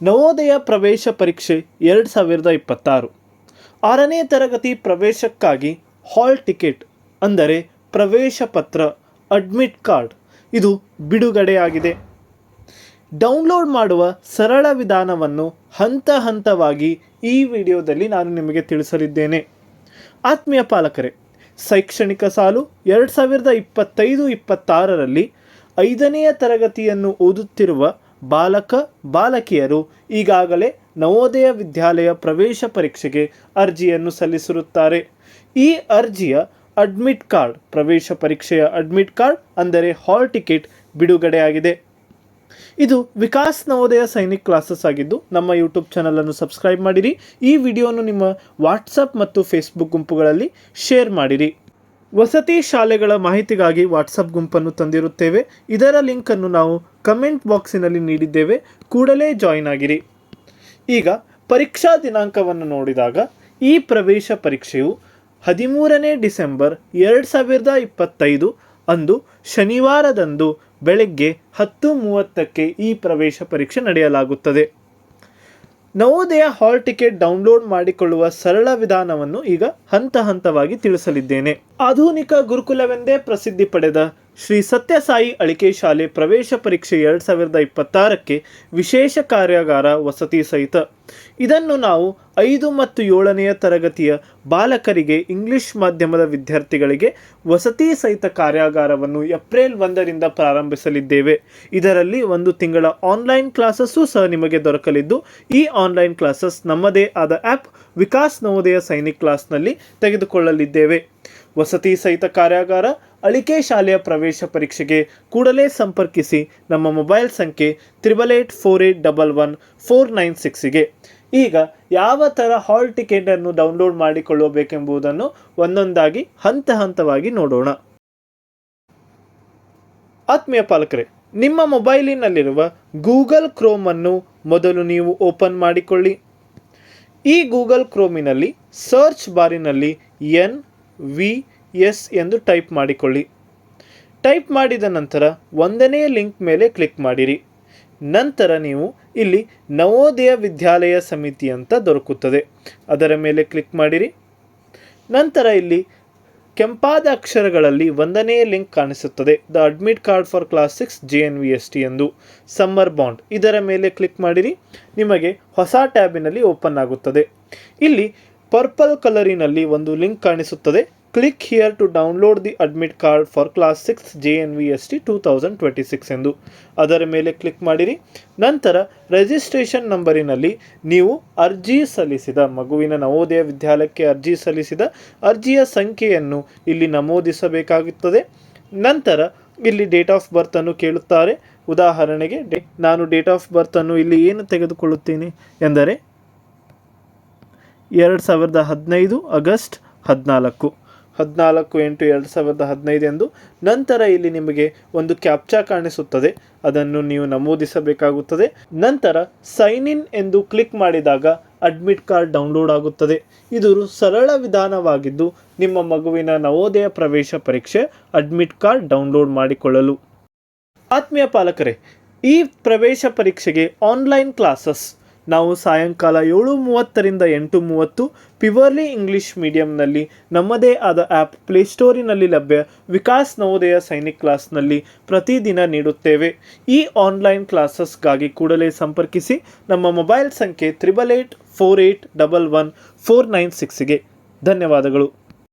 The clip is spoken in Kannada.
ನವೋದಯ ಪ್ರವೇಶ ಪರೀಕ್ಷೆ ಎರಡು ಸಾವಿರದ ಇಪ್ಪತ್ತಾರು. ಆರನೇ ತರಗತಿ ಪ್ರವೇಶಕ್ಕಾಗಿ ಹಾಲ್ ಟಿಕೆಟ್, ಅಂದರೆ ಪ್ರವೇಶ ಪತ್ರ, ಅಡ್ಮಿಟ್ ಕಾರ್ಡ್, ಇದು ಬಿಡುಗಡೆಯಾಗಿದೆ. ಡೌನ್ಲೋಡ್ ಮಾಡುವ ಸರಳ ವಿಧಾನವನ್ನು ಹಂತ ಹಂತವಾಗಿ ಈ ವಿಡಿಯೋದಲ್ಲಿ ನಾನು ನಿಮಗೆ ತಿಳಿಸಲಿದ್ದೇನೆ. ಆತ್ಮೀಯ ಪಾಲಕರೇ, ಶೈಕ್ಷಣಿಕ ಸಾಲು ಎರಡು ಸಾವಿರದ ಇಪ್ಪತ್ತೈದು ಇಪ್ಪತ್ತಾರರಲ್ಲಿ ಐದನೆಯ ತರಗತಿಯನ್ನು ಓದುತ್ತಿರುವ ಬಾಲಕ, ಬಾಲಕಿಯರು ಈಗಾಗಲೇ ನವೋದಯ ವಿದ್ಯಾಲಯ ಪ್ರವೇಶ ಪರೀಕ್ಷೆಗೆ ಅರ್ಜಿಯನ್ನು ಸಲ್ಲಿಸಿರುತ್ತಾರೆ. ಈ ಅರ್ಜಿಯ ಅಡ್ಮಿಟ್ ಕಾರ್ಡ್, ಪ್ರವೇಶ ಪರೀಕ್ಷೆಯ ಅಡ್ಮಿಟ್ ಕಾರ್ಡ್ ಅಂದರೆ ಹಾಲ್ ಟಿಕೆಟ್ ಬಿಡುಗಡೆಯಾಗಿದೆ. ಇದು ವಿಕಾಸ್ ನವೋದಯ ಸೈನಿಕ್ ಕ್ಲಾಸಸ್ ಆಗಿದ್ದು, ನಮ್ಮ ಯೂಟ್ಯೂಬ್ ಚಾನಲನ್ನು ಸಬ್ಸ್ಕ್ರೈಬ್ ಮಾಡಿರಿ. ಈ ವಿಡಿಯೋನು ನಿಮ್ಮ ವಾಟ್ಸಪ್ ಮತ್ತು ಫೇಸ್ಬುಕ್ ಗುಂಪುಗಳಲ್ಲಿ ಶೇರ್ ಮಾಡಿರಿ. ವಸತಿ ಶಾಲೆಗಳ ಮಾಹಿತಿಗಾಗಿ ವಾಟ್ಸಪ್ ಗುಂಪನ್ನು ತಂದಿರುತ್ತೇವೆ. ಇದರ ಲಿಂಕನ್ನು ನಾವು ಕಮೆಂಟ್ ಬಾಕ್ಸಿನಲ್ಲಿ ನೀಡಿದ್ದೇವೆ. ಕೂಡಲೇ ಜಾಯಿನ್ ಆಗಿರಿ. ಈಗ ಪರೀಕ್ಷಾ ದಿನಾಂಕವನ್ನು ನೋಡಿದಾಗ ಈ ಪ್ರವೇಶ ಪರೀಕ್ಷೆಯು ಹದಿಮೂರನೇ ಡಿಸೆಂಬರ್ ಎರಡು ಸಾವಿರದ ಇಪ್ಪತ್ತೈದು ಅಂದು ಶನಿವಾರದಂದು ಬೆಳಗ್ಗೆ ಹತ್ತು ಮೂವತ್ತಕ್ಕೆ ಈ ಪ್ರವೇಶ ಪರೀಕ್ಷೆ ನಡೆಯಲಾಗುತ್ತದೆ. ನವೋದಯ ಹಾಲ್ ಟಿಕೆಟ್ ಡೌನ್ಲೋಡ್ ಮಾಡಿಕೊಳ್ಳುವ ಸರಳ ವಿಧಾನವನ್ನು ಈಗ ಹಂತ ಹಂತವಾಗಿ ತಿಳಿಸಲಿದ್ದೇನೆ. ಆಧುನಿಕ ಗುರುಕುಲವೆಂದೇ ಪ್ರಸಿದ್ಧಿ ಪಡೆದ ಶ್ರೀ ಸತ್ಯಸಾಯಿ ಅಳಿಕೆ ಶಾಲೆ ಪ್ರವೇಶ ಪರೀಕ್ಷೆ ಎರಡು ಸಾವಿರದ ಇಪ್ಪತ್ತಾರಕ್ಕೆ ವಿಶೇಷ ಕಾರ್ಯಾಗಾರ ವಸತಿ ಸಹಿತ. ಇದನ್ನು ನಾವು ಐದು ಮತ್ತು ಏಳನೆಯ ತರಗತಿಯ ಬಾಲಕರಿಗೆ ಇಂಗ್ಲಿಷ್ ಮಾಧ್ಯಮದ ವಿದ್ಯಾರ್ಥಿಗಳಿಗೆ ವಸತಿ ಸಹಿತ ಕಾರ್ಯಾಗಾರವನ್ನು ಏಪ್ರಿಲ್ ಒಂದರಿಂದ ಪ್ರಾರಂಭಿಸಲಿದ್ದೇವೆ. ಇದರಲ್ಲಿ ಒಂದು ತಿಂಗಳ ಆನ್ಲೈನ್ ಕ್ಲಾಸಸ್ಸು ಸಹ ನಿಮಗೆ ದೊರಕಲಿದ್ದು, ಈ ಆನ್ಲೈನ್ ಕ್ಲಾಸಸ್ ನಮ್ಮದೇ ಆದ ಆ್ಯಪ್ ವಿಕಾಸ್ ನವೋದಯ ಸೈನಿಕ್ ಕ್ಲಾಸ್ನಲ್ಲಿ ತೆಗೆದುಕೊಳ್ಳಲಿದ್ದೇವೆ. ವಸತಿ ಸಹಿತ ಕಾರ್ಯಾಗಾರ, ಅಳಿಕೆ ಶಾಲೆಯ ಪ್ರವೇಶ ಪರೀಕ್ಷೆಗೆ ಕೂಡಲೇ ಸಂಪರ್ಕಿಸಿ ನಮ್ಮ ಮೊಬೈಲ್ ಸಂಖ್ಯೆ triple eight four eight double one four nine ಸಿಕ್ಸಿಗೆ ಈಗ ಯಾವ ಥರ ಹಾಲ್ ಟಿಕೆಟನ್ನು ಡೌನ್ಲೋಡ್ ಮಾಡಿಕೊಳ್ಳಬೇಕೆಂಬುದನ್ನು ಒಂದೊಂದಾಗಿ ಹಂತ ಹಂತವಾಗಿ ನೋಡೋಣ. ಆತ್ಮೀಯ ಪಾಲಕರೇ, ನಿಮ್ಮ ಮೊಬೈಲಿನಲ್ಲಿರುವ ಗೂಗಲ್ ಕ್ರೋಮನ್ನು ಮೊದಲು ನೀವು ಓಪನ್ ಮಾಡಿಕೊಳ್ಳಿ. ಈ ಗೂಗಲ್ ಕ್ರೋಮಿನಲ್ಲಿ ಸರ್ಚ್ ಬಾರಿನಲ್ಲಿ ಎನ್ ವಿ ಎಸ್ ಎಂದು ಟೈಪ್ ಮಾಡಿಕೊಳ್ಳಿ. ಟೈಪ್ ಮಾಡಿದ ನಂತರ ಒಂದನೇ ಲಿಂಕ್ ಮೇಲೆ ಕ್ಲಿಕ್ ಮಾಡಿರಿ. ನಂತರ ನೀವು ಇಲ್ಲಿ ನವೋದಯ ವಿದ್ಯಾಲಯ ಸಮಿತಿ ಅಂತ ದೊರಕುತ್ತದೆ. ಅದರ ಮೇಲೆ ಕ್ಲಿಕ್ ಮಾಡಿರಿ. ನಂತರ ಇಲ್ಲಿ ಕೆಂಪಾದ ಅಕ್ಷರಗಳಲ್ಲಿ ಒಂದನೇ ಲಿಂಕ್ ಕಾಣಿಸುತ್ತದೆ. The admit card for class six J N V S T ಎಂದು ಸಮ್ಮರ್ ಬಾಂಡ್. ಇದರ ಮೇಲೆ ಕ್ಲಿಕ್ ಮಾಡಿರಿ. ನಿಮಗೆ ಹೊಸ ಟ್ಯಾಬಿನಲ್ಲಿ ಓಪನ್ ಆಗುತ್ತದೆ. ಇಲ್ಲಿ ಪರ್ಪಲ್ ಕಲರಿನಲ್ಲಿ ಒಂದು ಲಿಂಕ್ ಕಾಣಿಸುತ್ತದೆ. Click here to download the admit card for class six J N V S T two thousand twenty six ಎಂದು. ಅದರ ಮೇಲೆ ಕ್ಲಿಕ್ ಮಾಡಿರಿ. ನಂತರ ರಿಜಿಸ್ಟ್ರೇಷನ್ ನಂಬರಿನಲ್ಲಿ ನೀವು ಅರ್ಜಿ ಸಲ್ಲಿಸಿದ, ಮಗುವಿನ ನವೋದಯ ವಿದ್ಯಾಲಯಕ್ಕೆ ಅರ್ಜಿ ಸಲ್ಲಿಸಿದ, ಅರ್ಜಿಯ ಸಂಖ್ಯೆಯನ್ನು ಇಲ್ಲಿ ನಮೂದಿಸಬೇಕಾಗುತ್ತದೆ. ನಂತರ ಇಲ್ಲಿ ಡೇಟ್ ಆಫ್ ಬರ್ತನ್ನು ಕೇಳುತ್ತಾರೆ. ಉದಾಹರಣೆಗೆ ಡೇ ನಾನು ಡೇಟ್ ಆಫ್ ಬರ್ತನ್ನು ಇಲ್ಲಿ ಏನು ತೆಗೆದುಕೊಳ್ಳುತ್ತೇನೆ ಎಂದರೆ ಎರಡು ಸಾವಿರದ ಹದಿನೈದು ಆಗಸ್ಟ್ ಹದಿನಾಲ್ಕು. ಹದಿನಾಲ್ಕು ಎಂಟು ಎರಡು ಸಾವಿರದ ಹದಿನೈದು ಎಂದು ನಂತರ ಇಲ್ಲಿ ನಿಮಗೆ ಒಂದು ಕ್ಯಾಪ್ಚಾ ಕಾಣಿಸುತ್ತದೆ. ಅದನ್ನು ನೀವು ನಮೂದಿಸಬೇಕಾಗುತ್ತದೆ. ನಂತರ ಸೈನ್ ಇನ್ ಎಂದು ಕ್ಲಿಕ್ ಮಾಡಿದಾಗ ಅಡ್ಮಿಟ್ ಕಾರ್ಡ್ ಡೌನ್ಲೋಡ್ ಆಗುತ್ತದೆ. ಇದು ಸರಳ ವಿಧಾನವಾಗಿದ್ದು ನಿಮ್ಮ ಮಗುವಿನ ನವೋದಯ ಪ್ರವೇಶ ಪರೀಕ್ಷೆ ಅಡ್ಮಿಟ್ ಕಾರ್ಡ್ ಡೌನ್ಲೋಡ್ ಮಾಡಿಕೊಳ್ಳಲು. ಆತ್ಮೀಯ ಪಾಲಕರೇ, ಈ ಪ್ರವೇಶ ಪರೀಕ್ಷೆಗೆ ಆನ್ಲೈನ್ ಕ್ಲಾಸಸ್ ನಾವು ಸಾಯಂಕಾಲ ಏಳು ಮೂವತ್ತರಿಂದ ಎಂಟು ಮೂವತ್ತು ಪಿವರ್ಲಿ ಇಂಗ್ಲಿಷ್ ಮೀಡಿಯಂನಲ್ಲಿ ನಮ್ಮದೇ ಆದ ಆ್ಯಪ್ ಪ್ಲೇಸ್ಟೋರಿನಲ್ಲಿ ಲಭ್ಯ ವಿಕಾಸ್ ನವೋದಯ ಸೈನಿಕ್ ಕ್ಲಾಸ್ನಲ್ಲಿ ಪ್ರತಿದಿನ ನೀಡುತ್ತೇವೆ. ಈ ಆನ್ಲೈನ್ ಕ್ಲಾಸಸ್ಗಾಗಿ ಕೂಡಲೇ ಸಂಪರ್ಕಿಸಿ ನಮ್ಮ ಮೊಬೈಲ್ ಸಂಖ್ಯೆ triple eight four eight double one four nine ಸಿಕ್ಸ್ಗೆ ಧನ್ಯವಾದಗಳು.